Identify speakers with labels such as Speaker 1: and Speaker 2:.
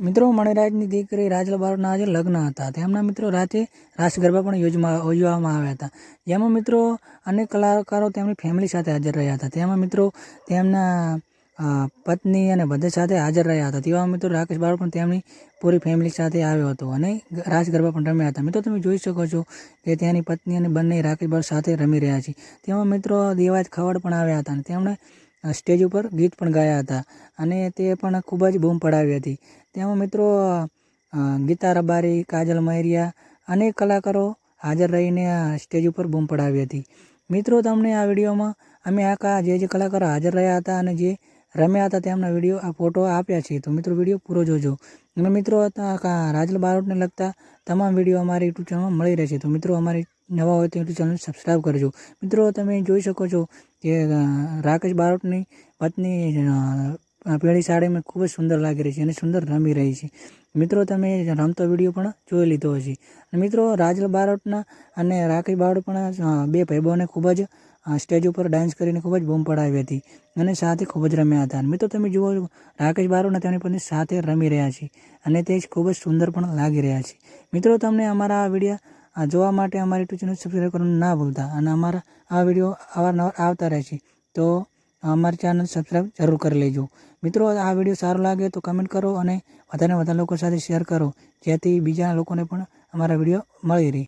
Speaker 1: મિત્રો, મણિરાજની દીકરી રાજલબારોના આજે લગ્ન હતા. તેમના મિત્રો રાતે રાસ ગરબા પણ યોજમાં, યોજવામાં આવ્યા હતા. જેમાં મિત્રો અનેક કલાકારો તેમની ફેમિલી સાથે હાજર રહ્યા હતા. તેમાં મિત્રો તેમના પત્ની અને બધા સાથે હાજર રહ્યા હતા. તેવા મિત્રો રાકેશ બારોટ પણ તેમની પૂરી ફેમિલી સાથે આવ્યો હતો અને રાસ ગરબા પણ રમ્યા હતા. મિત્રો, તમે જોઈ શકો છો કે ત્યાંની પત્ની અને બંને રાકેશ બારોટ સાથે રમી રહ્યા છે. તેમાં મિત્રો દેવાજ ખવડ પણ આવ્યા હતા અને તેમણે સ્ટેજ ઉપર ગીત પણ ગાયા હતા અને તે પણ ખૂબ જ બૂમ પડાવી હતી. તેમાં મિત્રો ગીતા રબારી, કાજલ મહેરિયા અનેક કલાકારો હાજર રહીને આ સ્ટેજ ઉપર બૂમ પડાવી હતી. મિત્રો, તમને આ વિડીયોમાં અમે આખા જે જે કલાકારો હાજર રહ્યા હતા અને જે રમ્યા હતા તેમના વીડિયો, આ ફોટો આપ્યા છે તો મિત્રો, વીડિયો પૂરો જોજો. અને મિત્રો રાજલ બારોટને લગતા તમામ વીડિયો અમારી યુટ્યુબ ચેનલમાં મળી રહેશે. તો મિત્રો, અમારી નવા હોય તો યુટ્યુબ ચેનલ સબસ્ક્રાઈબ કરજો. મિત્રો, તમે જોઈ શકો છો અ, રાકેશ બારોટની પત્ની પેઢી સાડીમાં ખૂબ જ સુંદર લાગી રહી છે અને સુંદર રમી રહી છે. મિત્રો તમે રમતો વીડિયો પણ જોઈ લીધો હશે. અને મિત્રો રાજલ બારોટના અને રાકેશ બારોટ પણ બે ભાઈબોને ખૂબ જ સ્ટેજ ઉપર ડાન્સ કરીને ખૂબ જ બૂમ પડાવી હતી અને સાથે ખૂબ જ રમ્યા હતા. મિત્રો તમે જુઓ રાકેશ બારોટ અને તેની પત્ની સાથે રમી રહ્યા છે અને તે જ ખૂબ જ સુંદર પણ લાગી રહ્યા છે. મિત્રો તમને અમારા આ વીડિયો આ જોવા માટે અમારી યુટ્યુબ ચેનલ સબસ્ક્રાઈબ કરવાનું ના ભૂલતા અને અમારા આ વીડિયો અવારનવાર આવતા રહે છે. તો અમારી ચેનલ સબસ્ક્રાઈબ જરૂર કરી લેજો. મિત્રો, આ વીડિયો સારો લાગે તો કમેન્ટ કરો અને વધારે વધારે લોકો સાથે શેર કરો. જેથી બીજા લોકોને પણ અમારા વીડિયો મળી રહે.